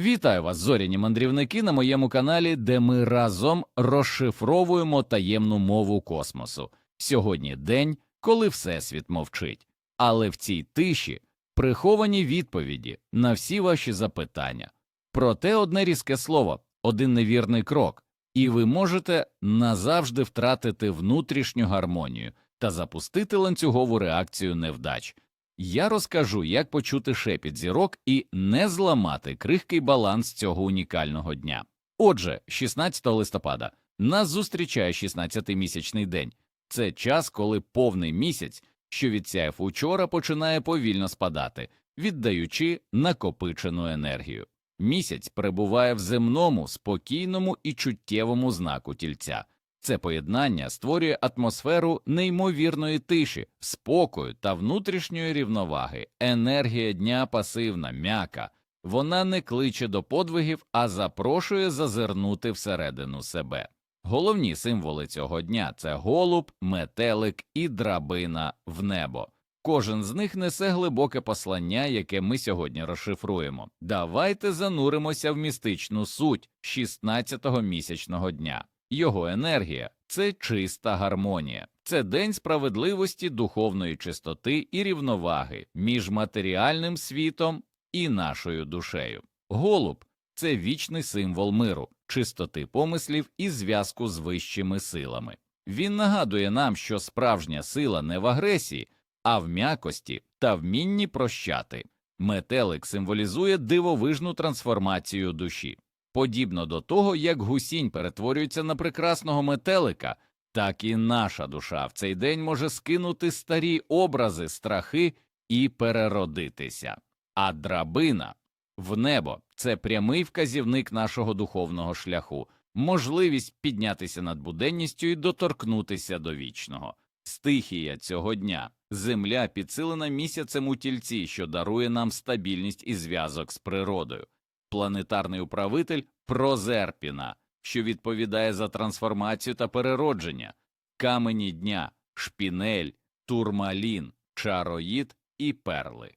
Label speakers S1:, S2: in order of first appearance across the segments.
S1: Вітаю вас, зоряні мандрівники, на моєму каналі, де ми разом розшифровуємо таємну мову космосу. Сьогодні день, коли Всесвіт мовчить, але в цій тиші приховані відповіді на всі ваші запитання. Проте одне різке слово, один невірний крок, і ви можете назавжди втратити внутрішню гармонію та запустити ланцюгову реакцію невдач. Я розкажу, як почути шепіт зірок і не зламати крихкий баланс цього унікального дня. Отже, 16 листопада нас зустрічає 16-місячний день. Це час, коли повний місяць, що відсяяв учора, починає повільно спадати, віддаючи накопичену енергію. Місяць перебуває в земному, спокійному і чуттєвому знаку тільця. Це поєднання створює атмосферу неймовірної тиші, спокою та внутрішньої рівноваги. Енергія дня пасивна, м'яка. Вона не кличе до подвигів, а запрошує зазирнути всередину себе. Головні символи цього дня це голуб, метелик і драбина в небо. Кожен з них несе глибоке послання, яке ми сьогодні розшифруємо. Давайте зануримося в містичну суть 16-го місячного дня. Його енергія це чиста гармонія, це день справедливості, духовної чистоти і рівноваги між матеріальним світом і нашою душею. Голуб це вічний символ миру, чистоти помислів і зв'язку з вищими силами. Він нагадує нам, що справжня сила не в агресії, а в м'якості та вмінні прощати. Метелик символізує дивовижну трансформацію душі. Подібно до того, як гусінь перетворюється на прекрасного метелика, так і наша душа в цей день може скинути старі образи, страхи і переродитися. А драбина в небо це прямий вказівник нашого духовного шляху, можливість піднятися над буденністю і доторкнутися до вічного. Стихія цього дня земля підсилена місяцем у тільці, що дарує нам стабільність і зв'язок з природою планетарний управитель Прозерпіна, що відповідає за трансформацію та переродження, камені дня, шпінель, турмалін, чароїд і перли.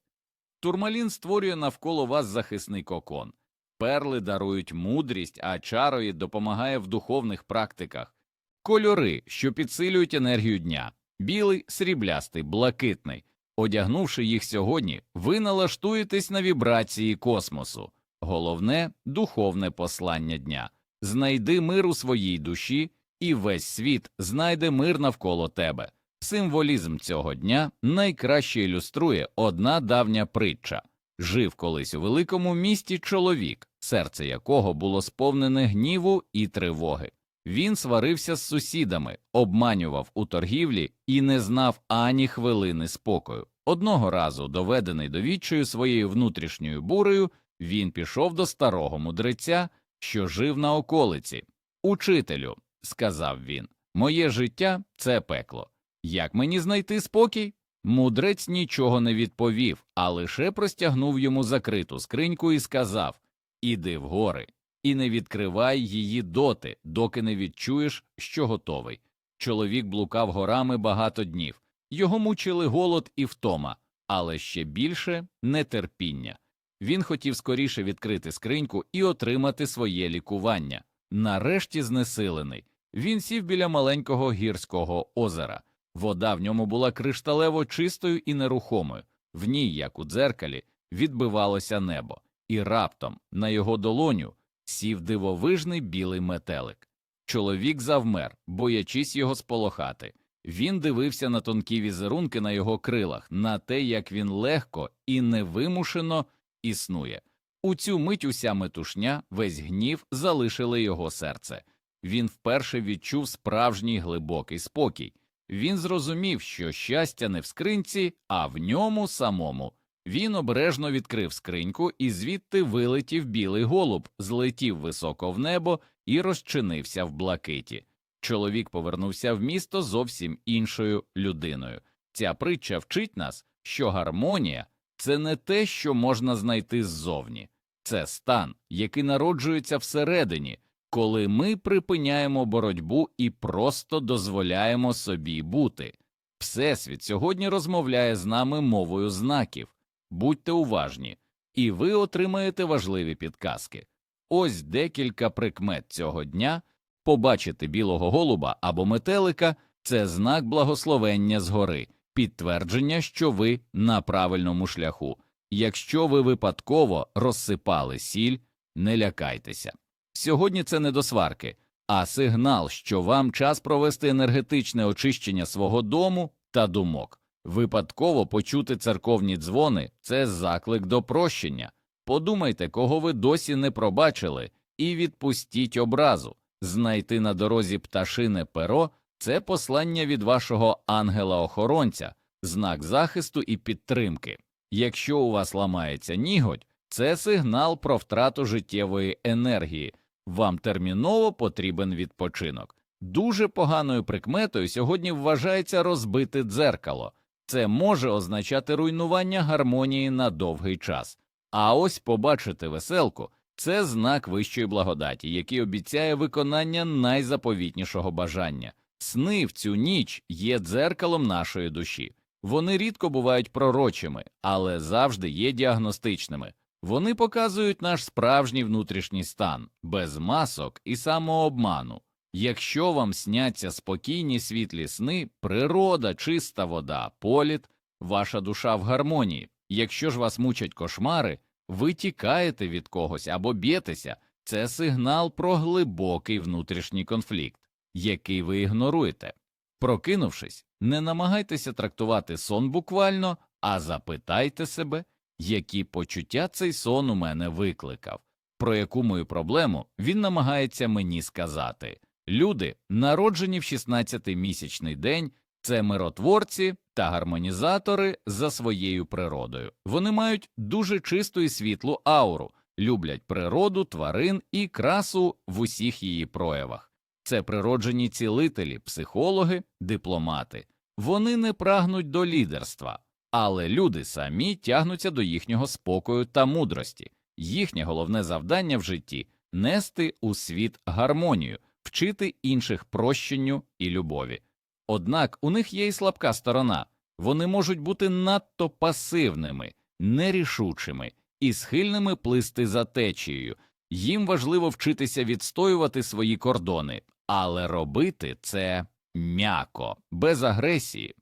S1: Турмалін створює навколо вас захисний кокон, перли дарують мудрість, а чароїд допомагає в духовних практиках, кольори, що підсилюють енергію дня, білий, сріблястий, блакитний. Одягнувши їх сьогодні, ви налаштуєтесь на вібрації космосу. Головне духовне послання дня знайди мир у своїй душі, і весь світ знайде мир навколо тебе. Символізм цього дня найкраще ілюструє одна давня притча жив колись у великому місті чоловік, серце якого було сповнене гніву і тривоги. Він сварився з сусідами, обманював у торгівлі і не знав ані хвилини спокою. Одного разу, доведений до відчаю своєю внутрішньою бурею, він пішов до старого мудреця, що жив на околиці. Учителю, сказав він, моє життя це пекло. Як мені знайти спокій? Мудрець нічого не відповів, а лише простягнув йому закриту скриньку і сказав Іди в гори, і не відкривай її доти, доки не відчуєш, що готовий. Чоловік блукав горами багато днів, його мучили голод і втома, але ще більше нетерпіння. Він хотів скоріше відкрити скриньку і отримати своє лікування. Нарешті знесилений. Він сів біля маленького гірського озера. Вода в ньому була кришталево чистою і нерухомою, в ній, як у дзеркалі, відбивалося небо, і раптом на його долоню сів дивовижний білий метелик. Чоловік завмер, боячись його сполохати. Він дивився на тонкі візерунки на його крилах, на те, як він легко і невимушено існує. У цю мить уся метушня, весь гнів залишили його серце. Він вперше відчув справжній глибокий спокій. Він зрозумів, що щастя не в скринці, а в ньому самому. Він обережно відкрив скриньку, і звідти вилетів білий голуб, злетів високо в небо і розчинився в блакиті. Чоловік повернувся в місто зовсім іншою людиною. Ця притча вчить нас, що гармонія це не те, що можна знайти ззовні, це стан, який народжується всередині, коли ми припиняємо боротьбу і просто дозволяємо собі бути. Всесвіт сьогодні розмовляє з нами мовою знаків. Будьте уважні, і ви отримаєте важливі підказки. Ось декілька прикмет цього дня. Побачити білого голуба або метелика це знак благословення згори, підтвердження, що ви на правильному шляху. Якщо ви випадково розсипали сіль, не лякайтеся. Сьогодні це не до сварки, а сигнал, що вам час провести енергетичне очищення свого дому та думок. Випадково почути церковні дзвони це заклик до прощення. Подумайте, кого ви досі не пробачили, і відпустіть образу. Знайти на дорозі пташине перо це послання від вашого ангела-охоронця, знак захисту і підтримки. Якщо у вас ламається ніготь, це сигнал про втрату життєвої енергії. Вам терміново потрібен відпочинок. Дуже поганою прикметою сьогодні вважається розбите дзеркало. Це може означати руйнування гармонії на довгий час. А ось побачити веселку це знак вищої благодаті, який обіцяє виконання найзаповітнішого бажання. Сни в цю ніч є дзеркалом нашої душі. Вони рідко бувають пророчими, але завжди є діагностичними. Вони показують наш справжній внутрішній стан, без масок і самообману. Якщо вам сняться спокійні світлі сни, природа, чиста вода, політ, ваша душа в гармонії. Якщо ж вас мучать кошмари, ви тікаєте від когось або б'єтеся, це сигнал про глибокий внутрішній конфлікт, який ви ігноруєте. Прокинувшись, не намагайтеся трактувати сон буквально, а запитайте себе, які почуття цей сон у мене викликав, про яку мою проблему він намагається мені сказати. Люди, народжені в 16-місячний день, це миротворці та гармонізатори за своєю природою. Вони мають дуже чисту і світлу ауру, люблять природу, тварин і красу в усіх її проявах. Це природжені цілителі, психологи, дипломати. Вони не прагнуть до лідерства, але люди самі тягнуться до їхнього спокою та мудрості. Їхнє головне завдання в житті нести у світ гармонію, вчити інших прощенню і любові. Однак у них є і слабка сторона вони можуть бути надто пасивними, нерішучими і схильними плисти за течією. Їм важливо вчитися відстоювати свої кордони, але робити це м'яко, без агресії.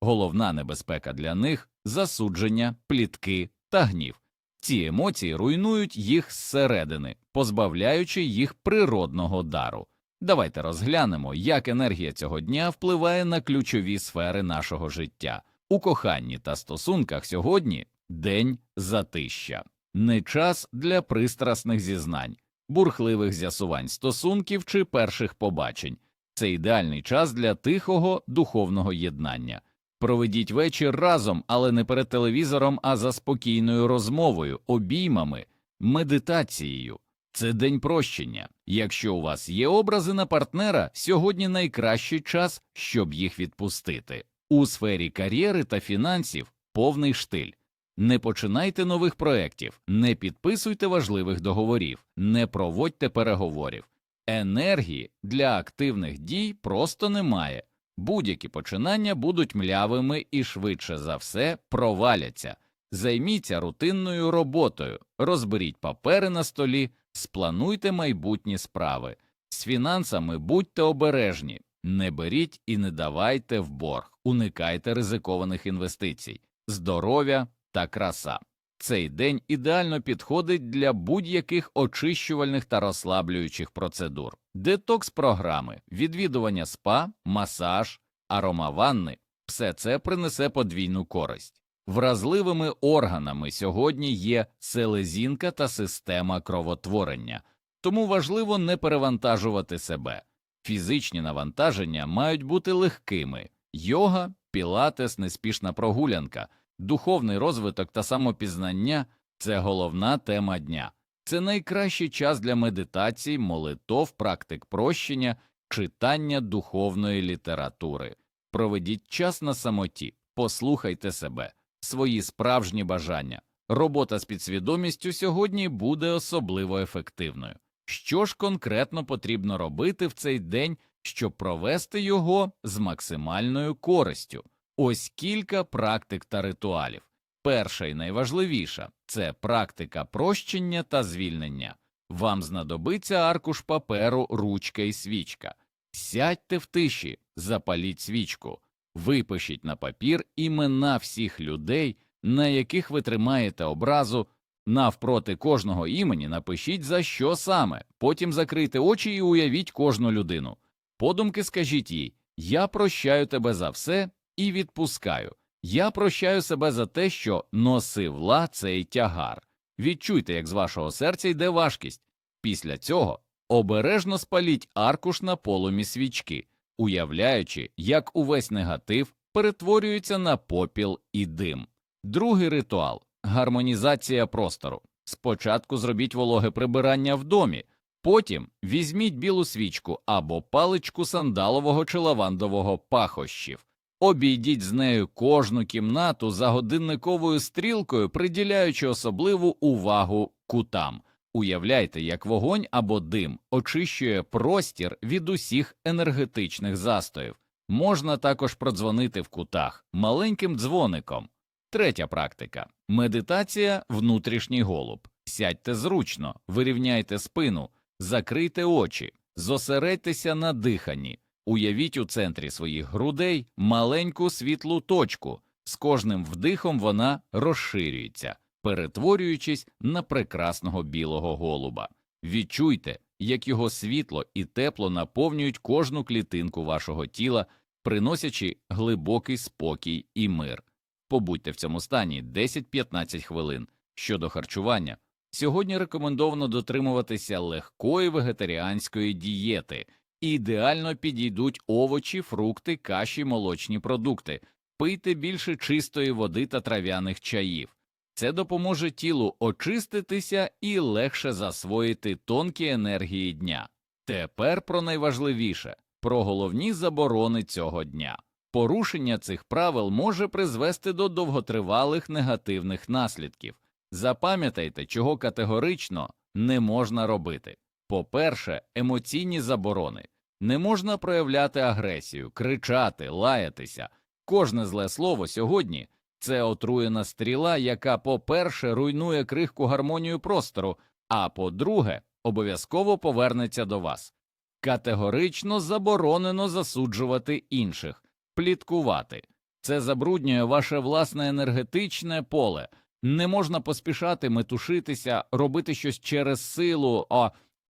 S1: Головна небезпека для них засудження, плітки та гнів. Ці емоції руйнують їх зсередини, позбавляючи їх природного дару. Давайте розглянемо, як енергія цього дня впливає на ключові сфери нашого життя. У коханні та стосунках сьогодні день затища, не час для пристрасних зізнань, бурхливих з'ясувань стосунків чи перших побачень. Це ідеальний час для тихого духовного єднання. Проведіть вечір разом, але не перед телевізором, а за спокійною розмовою, обіймами, медитацією. Це день прощення. Якщо у вас є образи на партнера, сьогодні найкращий час, щоб їх відпустити. У сфері кар'єри та фінансів повний штиль. Не починайте нових проєктів, не підписуйте важливих договорів, не проводьте переговорів. Енергії для активних дій просто немає. Будь-які починання будуть млявими і швидше за все проваляться. Займіться рутинною роботою, розберіть папери на столі, сплануйте майбутні справи. З фінансами будьте обережні, не беріть і не давайте в борг, уникайте ризикованих інвестицій, здоров'я та краса. Цей день ідеально підходить для будь-яких очищувальних та розслаблюючих процедур, детокс програми, відвідування спа, масаж, аромаванни все це принесе подвійну користь. Вразливими органами сьогодні є селезінка та система кровотворення, тому важливо не перевантажувати себе. Фізичні навантаження мають бути легкими йога, пілатес, неспішна прогулянка, духовний розвиток та самопізнання це головна тема дня. Це найкращий час для медитацій, молитов, практик прощення, читання духовної літератури. Проведіть час на самоті, послухайте себе, свої справжні бажання. Робота з підсвідомістю сьогодні буде особливо ефективною. Що ж конкретно потрібно робити в цей день, щоб провести його з максимальною користю? Ось кілька практик та ритуалів. Перша і найважливіша це практика прощення та звільнення. Вам знадобиться аркуш паперу, ручка і свічка. Сядьте в тиші, запаліть свічку, випишіть на папір імена всіх людей, на яких ви тримаєте образу. Навпроти кожного імені напишіть за що саме, потім закрийте очі і уявіть кожну людину. Подумки скажіть їй Я прощаю тебе за все і відпускаю. Я прощаю себе за те, що носивла цей тягар. Відчуйте, як з вашого серця йде важкість. Після цього обережно спаліть аркуш на полумі свічки, уявляючи, як увесь негатив перетворюється на попіл і дим. Другий ритуал гармонізація простору. Спочатку зробіть вологе прибирання в домі, потім візьміть білу свічку або паличку сандалового чи лавандового пахощів. Обійдіть з нею кожну кімнату за годинниковою стрілкою, приділяючи особливу увагу кутам. Уявляйте, як вогонь або дим очищує простір від усіх енергетичних застоїв. Можна також продзвонити в кутах маленьким дзвоником. Третя практика медитація внутрішній голуб. Сядьте зручно, вирівняйте спину, закрийте очі, зосередьтеся на диханні. Уявіть у центрі своїх грудей маленьку світлу точку, з кожним вдихом вона розширюється, перетворюючись на прекрасного білого голуба. Відчуйте, як його світло і тепло наповнюють кожну клітинку вашого тіла, приносячи глибокий спокій і мир. Побудьте в цьому стані 10-15 хвилин. Щодо харчування, сьогодні рекомендовано дотримуватися легкої вегетаріанської дієти. Ідеально підійдуть овочі, фрукти, каші, молочні продукти, пийте більше чистої води та трав'яних чаїв. Це допоможе тілу очиститися і легше засвоїти тонкі енергії дня. Тепер про найважливіше про головні заборони цього дня. Порушення цих правил може призвести до довготривалих негативних наслідків. Запам'ятайте, чого категорично не можна робити. По-перше, емоційні заборони. Не можна проявляти агресію, кричати, лаятися. Кожне зле слово сьогодні це отруєна стріла, яка, по-перше, руйнує крихку гармонію простору, а по-друге, обов'язково повернеться до вас. Категорично заборонено засуджувати інших, пліткувати. Це забруднює ваше власне енергетичне поле. Не можна поспішати метушитися, робити щось через силу, а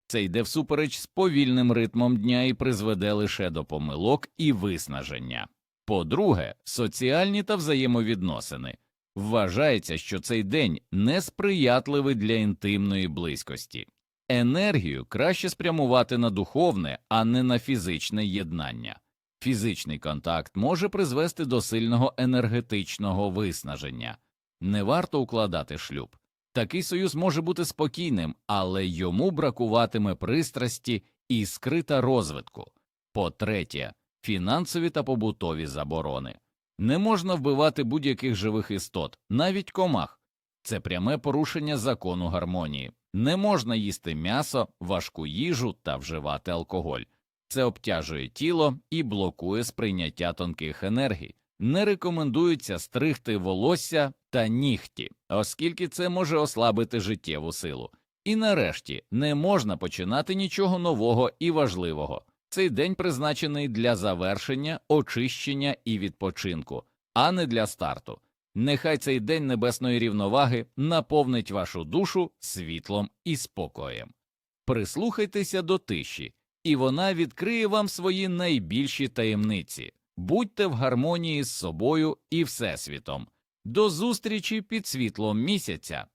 S1: це йде всупереч з повільним ритмом дня і призведе лише до помилок і виснаження. По-друге, соціальні та взаємовідносини. Вважається, що цей день несприятливий для інтимної близькості. Енергію краще спрямувати на духовне, а не на фізичне єднання. Фізичний контакт може призвести до сильного енергетичного виснаження. Не варто укладати шлюб. Такий союз може бути спокійним, але йому бракуватиме пристрасті і скрита розвитку. По-третє, фінансові та побутові заборони. Не можна вбивати будь-яких живих істот, навіть комах. Це пряме порушення закону гармонії. Не можна їсти м'ясо, важку їжу та вживати алкоголь. Це обтяжує тіло і блокує сприйняття тонких енергій. Не рекомендується стригти волосся та нігті, оскільки це може ослабити життєву силу. І нарешті не можна починати нічого нового і важливого. Цей день призначений для завершення, очищення і відпочинку, а не для старту. Нехай цей день небесної рівноваги наповнить вашу душу світлом і спокоєм. Прислухайтеся до тиші, і вона відкриє вам свої найбільші таємниці. Будьте в гармонії з собою і Всесвітом. До зустрічі під світлом місяця.